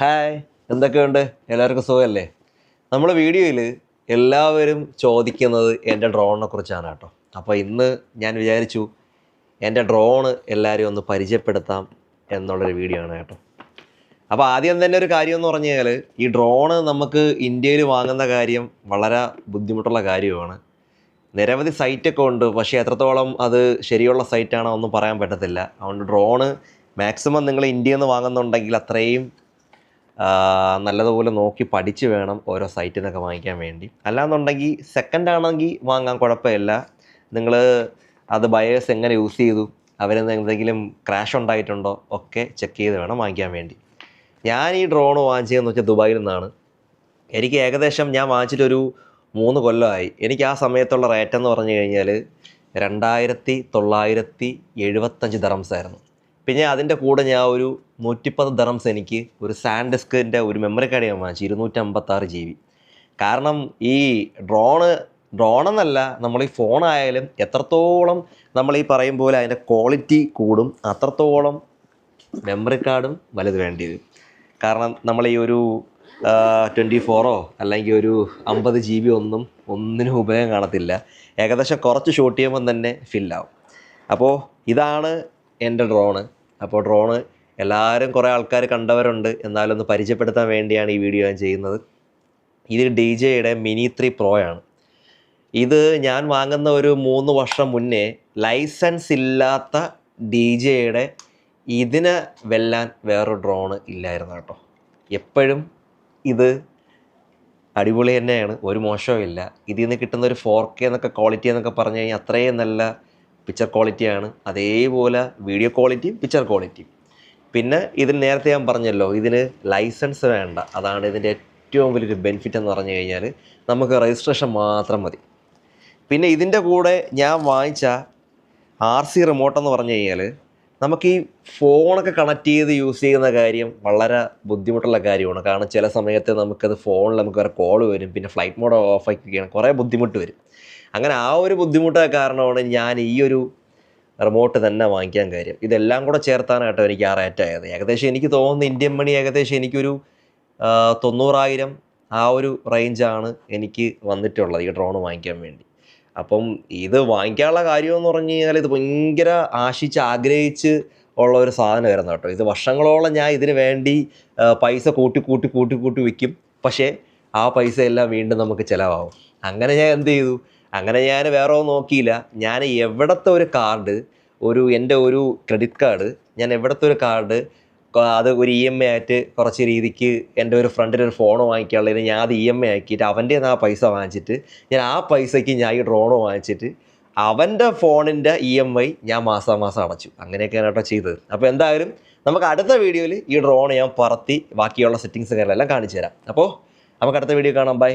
Hi എന്തൊക്കെയുണ്ട്? എല്ലാവർക്കും സുഖമല്ലേ? നമ്മുടെ വീഡിയോയിൽ എല്ലാവരും ചോദിക്കുന്നത് എന്റെ ഡ്രോണിനെ കുറിച്ചാണ് കേട്ടോ. അപ്പോൾ ഇന്ന് ഞാൻ വിചാരിച്ചു എന്റെ ഡ്രോണ് എല്ലാവരും ഒന്ന് പരിചയപ്പെടുത്താം എന്നുള്ളൊരു വീഡിയോ ആണ് കേട്ടോ. അപ്പോൾ ആദ്യം തന്നെ ഒരു കാര്യം എന്ന് പറഞ്ഞു കഴിഞ്ഞാൽ ഈ ഡ്രോണ് നമുക്ക് ഇന്ത്യയിൽ വാങ്ങുന്ന കാര്യം വളരെ ബുദ്ധിമുട്ടുള്ള കാര്യമാണ്. നിരവധി സൈറ്റൊക്കെ ഉണ്ട് പക്ഷേ എത്രത്തോളം അത് ശരിയുള്ള സൈറ്റാണോ ഒന്നും പറയാൻ പറ്റത്തില്ല. അതുകൊണ്ട് ഡ്രോണ് മാക്സിമം നിങ്ങൾ ഇന്ത്യയിൽ നിന്ന് വാങ്ങുന്നുണ്ടെങ്കിൽ അത്രയും നല്ലതുപോലെ നോക്കി പഠിച്ച് വേണം ഓരോ സൈറ്റിൽ നിന്നൊക്കെ വാങ്ങിക്കാൻ വേണ്ടി. അല്ലാന്നുണ്ടെങ്കിൽ സെക്കൻഡ് ആണെങ്കിൽ വാങ്ങാൻ കുഴപ്പമില്ല. നിങ്ങൾ അത് ബയേഴ്സ് എങ്ങനെ യൂസ് ചെയ്തു? അവരെന്ന് എന്തെങ്കിലും ക്രാഷ് ഉണ്ടായിട്ടുണ്ടോ? ഒക്കെ ചെക്ക് ചെയ്ത് വേണം വാങ്ങിക്കാൻ വേണ്ടി. ഞാൻ ഈ ഡ്രോൺ വാങ്ങിച്ചതെന്ന് വെച്ചാൽ ദുബായിൽ നിന്നാണ്. എനിക്ക് ഏകദേശം ഞാൻ വാങ്ങിച്ചിട്ടൊരു മൂന്ന് കൊല്ലമായി എനിക്ക് ആ സമയത്തുള്ള റേറ്റ് എന്ന് പറഞ്ഞു കഴിഞ്ഞാൽ രണ്ടായിരത്തി തൊള്ളായിരത്തി എഴുപത്തഞ്ച് ദറംസ് ആയിരുന്നു. പിന്നെ അതിന്റെ കൂടെ ഞാൻ ഒരു നൂറ്റിപ്പത്ത് ദറംസ് എനിക്ക് ഒരു സാൻഡ് ഡിസ്കിന്റെ ഒരു മെമ്മറി കാർഡ് ഞാൻ വാങ്ങിച്ചു ഇരുന്നൂറ്റമ്പത്താറ് ജി ബി കാരണം ഈ ഡ്രോണ് ഡ്രോണെന്നല്ല നമ്മൾ ഈ ഫോണായാലും എത്രത്തോളം നമ്മൾ ഈ പറയും പോലെ അതിന്റെ ക്വാളിറ്റി കൂടും അത്രത്തോളം മെമ്മറി കാർഡും വലുത് വേണ്ടി വരും. കാരണം നമ്മൾ ഈ ഒരു ട്വന്റി ഫോറോ അല്ലെങ്കിൽ ഒരു അമ്പത് ജി ബി ഒന്നും ഒന്നിനും ഉപയോഗം കാണത്തില്ല. ഏകദേശം കുറച്ച് ഷൂട്ട് ചെയ്യുമ്പം തന്നെ ഫില്ലാവും അപ്പോൾ ഇതാണ് എന്റെ ഡ്രോണ് അപ്പോൾ ഡ്രോണ് എല്ലാവരും കുറേ ആൾക്കാർ കണ്ടവരുണ്ട്. എന്നാലും ഒന്ന് പരിചയപ്പെടുത്താൻ വേണ്ടിയാണ് ഈ വീഡിയോ ഞാൻ ചെയ്യുന്നത്. ഇത് ഡി ജെയുടെ മിനി ത്രീ പ്രോ ആണ് ഇത് ഞാൻ വാങ്ങുന്ന ഒരു മൂന്ന് വർഷം മുന്നേ ലൈസൻസ് ഇല്ലാത്ത ഡി ജെയുടെ ഇതിനെ വെല്ലാൻ വേറൊരു ഡ്രോണ് ഇല്ലായിരുന്നു കേട്ടോ. എപ്പോഴും ഇത് അടിപൊളി തന്നെയാണ്. ഒരു മോശവും ഇല്ല ഇതിൽ നിന്ന് കിട്ടുന്ന ഒരു ഫോർ കെ എന്നൊക്കെ ക്വാളിറ്റി എന്നൊക്കെ പറഞ്ഞു കഴിഞ്ഞാൽ അത്രയും നല്ല പിക്ചർ ക്വാളിറ്റിയാണ് അതേപോലെ വീഡിയോ ക്വാളിറ്റിയും പിക്ചർ ക്വാളിറ്റിയും പിന്നെ ഇതിൽ നേരത്തെ ഞാൻ പറഞ്ഞല്ലോ ഇതിന് ലൈസൻസ് വേണ്ട. അതാണ് ഇതിന്റെ ഏറ്റവും വലിയൊരു ബെനിഫിറ്റ് എന്ന് പറഞ്ഞു കഴിഞ്ഞാൽ നമുക്ക് രജിസ്ട്രേഷൻ മാത്രം മതി. പിന്നെ ഇതിന്റെ കൂടെ ഞാൻ വാങ്ങിച്ച ആർ സി റിമോട്ട് എന്ന് പറഞ്ഞു കഴിഞ്ഞാൽ നമുക്ക് ഈ ഫോണൊക്കെ കണക്ട് ചെയ്ത് യൂസ് ചെയ്യുന്ന കാര്യം വളരെ ബുദ്ധിമുട്ടുള്ള കാര്യമാണ്. കാരണം ചില സമയത്ത് നമുക്കത് ഫോണിൽ നമുക്ക് വേറെ കോൾ വരും പിന്നെ ഫ്ലൈറ്റ് മോഡ് ഓഫ് ആക്കിയാണ് കുറേ ബുദ്ധിമുട്ട് വരും. അങ്ങനെ ആ ഒരു ബുദ്ധിമുട്ട് കാരണമാണ് ഞാൻ ഈ ഒരു റിമോട്ട് തന്നെ വാങ്ങിക്കാൻ കാര്യം. ഇതെല്ലാം കൂടെ ചേർത്താണ് കേട്ടോ എനിക്ക് ആ റേറ്റ് ആയത്. ഏകദേശം എനിക്ക് തോന്നുന്നു ഇന്ത്യൻ മണി ഏകദേശം എനിക്കൊരു തൊണ്ണൂറായിരം ആ ഒരു റേഞ്ചാണ് എനിക്ക് വന്നിട്ടുള്ളത് ഈ ഡ്രോൺ വാങ്ങിക്കാൻ വേണ്ടി. അപ്പം ഇത് വാങ്ങിക്കാനുള്ള കാര്യമെന്ന് പറഞ്ഞു കഴിഞ്ഞാൽ ഇത് ഭയങ്കര ആശിച്ച് ആഗ്രഹിച്ച് ഉള്ള ഒരു സാധനമായിരുന്നു കേട്ടോ. ഇത് വർഷങ്ങളോളം ഞാൻ ഇതിന് വേണ്ടി പൈസ കൂട്ടി കൂട്ടി കൂട്ടി കൂട്ടി വിൽക്കും പക്ഷേ ആ പൈസ എല്ലാം വീണ്ടും നമുക്ക് ചിലവാകും. അങ്ങനെ ഞാൻ എന്ത് ചെയ്തു? അങ്ങനെ ഞാൻ വേറെ ഒന്നും നോക്കിയില്ല. ഞാൻ എവിടത്തെ ഒരു കാർഡ് ഒരു എന്റെ ഒരു ക്രെഡിറ്റ് കാർഡ് ഞാൻ എവിടത്തെ ഒരു കാർഡ് അത് ഒരു ഇ എം ഐ ആയിട്ട് കുറച്ച് രീതിക്ക് എന്റെ ഒരു ഫ്രണ്ടിന് ഒരു ഫോൺ വാങ്ങിക്കാനുള്ളതിന് ഞാൻ അത് ഇ എം ഐ ആക്കിയിട്ട് അവന്റെ ആ പൈസ വാങ്ങിച്ചിട്ട് ഞാൻ ആ പൈസയ്ക്ക് ഞാൻ ഈ ഡ്രോണ് വാങ്ങിച്ചിട്ട് അവന്റെ ഫോണിന്റെ ഇ എം ഐ ഞാൻ മാസം മാസം അടച്ചു. അങ്ങനെയൊക്കെയാണ് കേട്ടോ ചെയ്തത്. അപ്പോൾ എന്തായാലും നമുക്ക് അടുത്ത വീഡിയോയിൽ ഈ ഡ്രോൺ ഞാൻ പറത്തി ബാക്കിയുള്ള സെറ്റിങ്സ് കാര്യങ്ങളെല്ലാം കാണിച്ചു തരാം. അപ്പോൾ നമുക്ക് അടുത്ത വീഡിയോ കാണാം. ബൈ